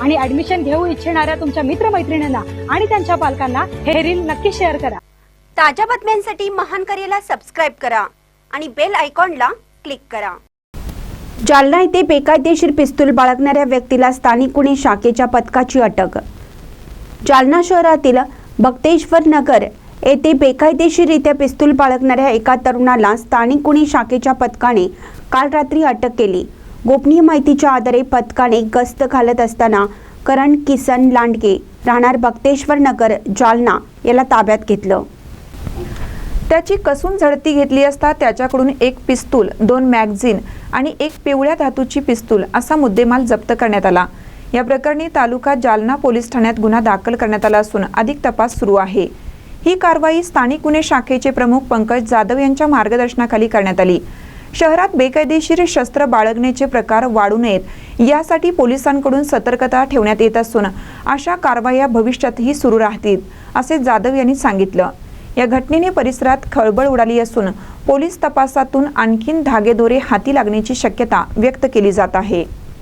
आणि ऍडमिशन घेऊ इच्छिणाऱ्या तुमच्या मित्रमैत्रिणींना आणि त्यांच्या पालकांना हे रील नक्की शेअर करा. ताज्या बातम्यांसाठी महान करेला सबस्क्राईब करा आणि बेल आयकॉनला क्लिक करा. जालना येथे बेकायदेशीर पिस्तूल बाळगणाऱ्या व्यक्तीला स्थानिक गुन्हे शाखेच्या पथकाची अटक. जालना शहरातील बक्तेश्वर नगर येथे बेकायदेशीररित्या पिस्तूल बाळगणाऱ्या एका तरुणाला स्थानिक गुन्हे शाखेच्या पथकाने काल रात्री अटक केली. गोपनीय माहितीच्या आधारे पथकाने गस्त घालत असताना करण किसन लांडगे राहणार बक्तेश्वर नगर जालना याला ताब्यात घेतलं. त्याची कसून झडती घेतली असता त्याच्याकडून एक पिस्तूल दोन मॅगझिन आणि एक पिवळ्या धातूची पिस्तूल असा मुद्देमाल जप्त करण्यात आला. या प्रकरणी तालुका जालना पोलीस ठाण्यात गुन्हा दाखल करण्यात आला असून अधिक तपास सुरू आहे. ही कारवाई स्थानिक गुन्हे शाखेचे प्रमुख पंकज जाधव यांच्या मार्गदर्शनाखाली करण्यात आली. शहरात बेकायदेशीर शस्त्र बाळगण्याचे प्रकार वाढू नयेत. यासाठी पोलिसांकडून सतर्कता ठेवण्यात येत असून अशा कारवाया भविष्यातही सुरू राहतील असे जाधव यांनी सांगितलं. या घटनेने परिसरात खळबळ उडाली असून पोलीस तपासातून आणखीन धागेदोरे हाती लागण्याची शक्यता व्यक्त केली जात आहे.